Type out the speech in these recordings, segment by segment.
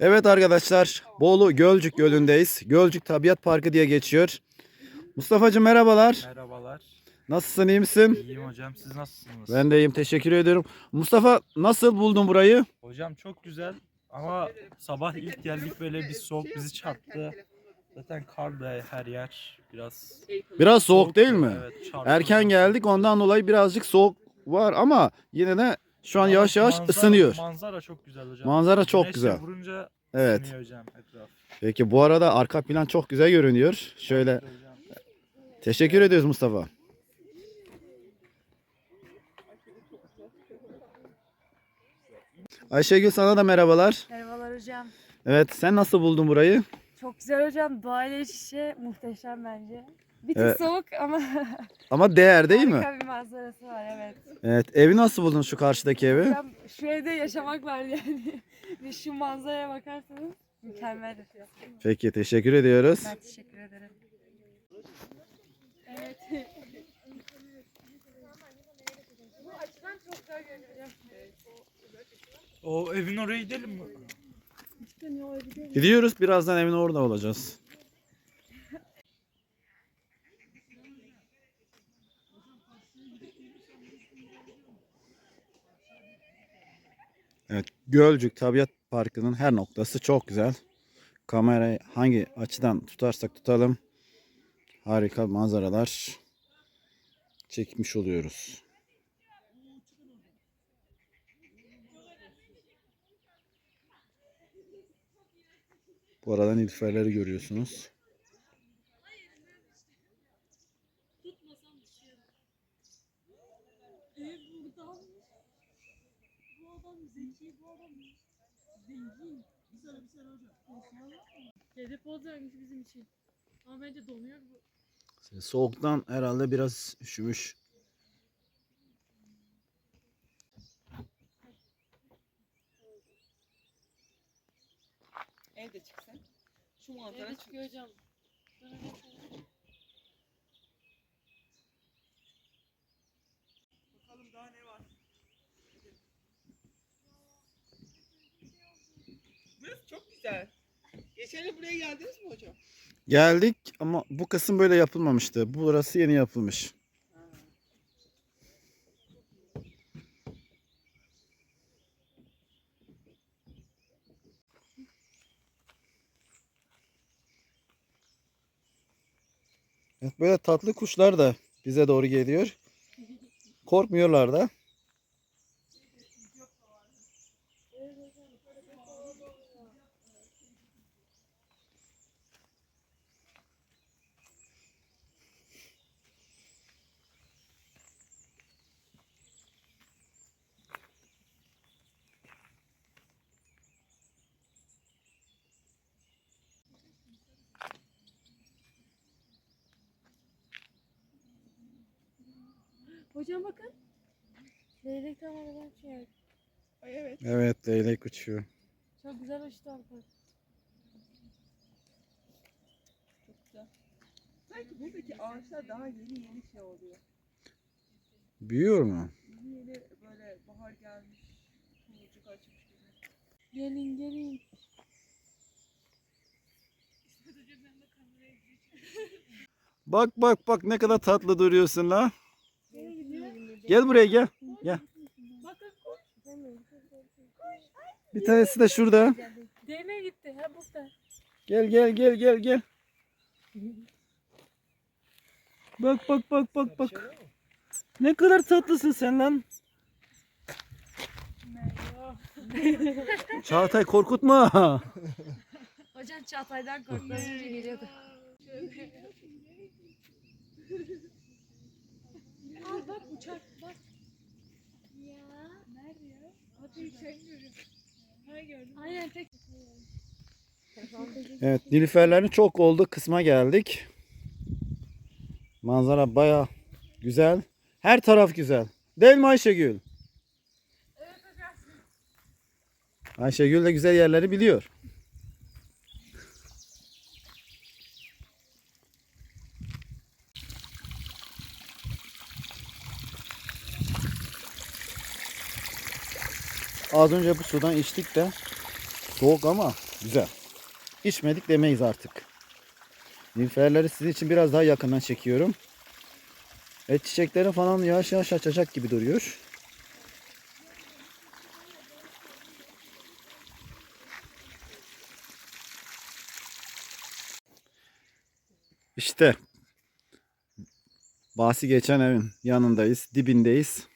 Evet arkadaşlar, Bolu Gölcük Gölü'ndeyiz. Gölcük Tabiat Parkı diye geçiyor. Mustafa'cığım merhabalar. Merhabalar. Nasılsın, iyi misin? İyiyim hocam. Siz nasılsınız? Ben de iyiyim, teşekkür ediyorum. Mustafa nasıl buldun burayı? Hocam çok güzel ama sabah ilk geldik böyle bir soğuk bizi çarptı. Zaten kar da her yer biraz Biraz soğuk değil mi? Evet, çarptı. Erken geldik, ondan dolayı birazcık soğuk var ama yine de şu an Ama yavaş yavaş manzara- ısınıyor. Manzara çok güzel hocam. Manzara çok Güneşle güzel. vurunca Evet. ısınıyor hocam etraf. Peki bu arada arka plan çok güzel görünüyor. Şöyle hocam. teşekkür ediyoruz Mustafa. Ayşegül sana da merhabalar. Merhabalar hocam. Evet sen nasıl buldun burayı? Çok güzel hocam. Doğayla iç içe muhteşem bence. Bir tık Evet. soğuk ama Ama değer değil mi? harika bir manzarası var evet. Evet evi nasıl buldun şu karşıdaki evi? Hocam şu evde yaşamak var yani. Ve şu manzaraya bakarsanız mükemmel. Peki teşekkür ediyoruz. Ben teşekkür ederim. Evet. Bu açıdan çok güzel görünüyor. O evin oraya gidelim mi? Gidiyoruz birazdan evin orada olacağız. Evet, Gölcük Tabiat Parkı'nın her noktası çok güzel. Kamerayı hangi açıdan tutarsak tutalım harika manzaralar çekmiş oluyoruz. Bu arada nilüferleri görüyorsunuz. Hedef olacakmış bizim için. Ama bence donuyor bu. Soğuktan herhalde biraz üşümüş. Evde çıksın. Şu manzara çık. çıkıyor hocam daha ne var. Burası çok güzel. Geçen buraya geldiniz mi hocam? Geldik ama bu kısım böyle yapılmamıştı. Burası yeni yapılmış. Evet, böyle tatlı kuşlar da bize doğru geliyor. Korkmuyorlar da. Hocam bakın. Leylek tam aradan çıkıyor. Ay evet. Evet leylek uçuyor. Çok güzel uçtu arpa. Çok güzel. Sanki buradaki ağaçlar daha yeni yeni şey oluyor. Büyüyor mu? Yeni yeni böyle bahar gelmiş. Kıvırcık açmış gibi. Gelin gelin. Bak bak bak ne kadar tatlı duruyorsun la. Gel buraya gel. Gel. Bir tanesi de şurada. Değme gitti. Ha burada. Gel gel gel gel gel. Bak bak bak bak bak. Ne kadar tatlısın sen lan. Çağatay korkutma. Hocam Çağatay'dan korktu. Geliyordu. Uçak bak. Ya. Nerede ya? Hadi. Ha gördüm. Aynen tek. Evet nilüferlerin çok olduğu kısma geldik. Manzara baya güzel. Her taraf güzel. Değil mi Ayşegül? Ayşegül de güzel yerleri biliyor. Az önce bu sudan içtik de Soğuk ama güzel. İçmedik demeyiz artık. Nilüferleri sizin için biraz daha yakından çekiyorum. E çiçekleri falan yavaş yavaş açacak gibi duruyor. İşte bahsi geçen evin yanındayız, dibindeyiz.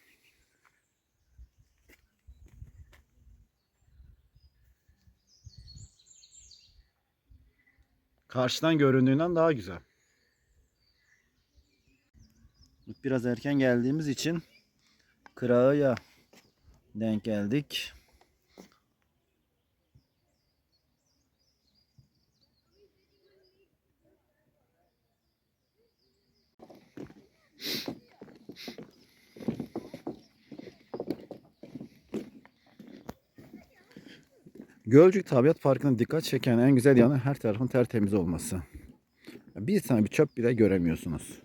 Karşıdan göründüğünden daha güzel. Biraz erken geldiğimiz için Kırağı'ya denk geldik. Gölcük Tabiat Parkı'nın dikkat çeken en güzel yanı her tarafın tertemiz olması. Bir tane bir çöp bile göremiyorsunuz.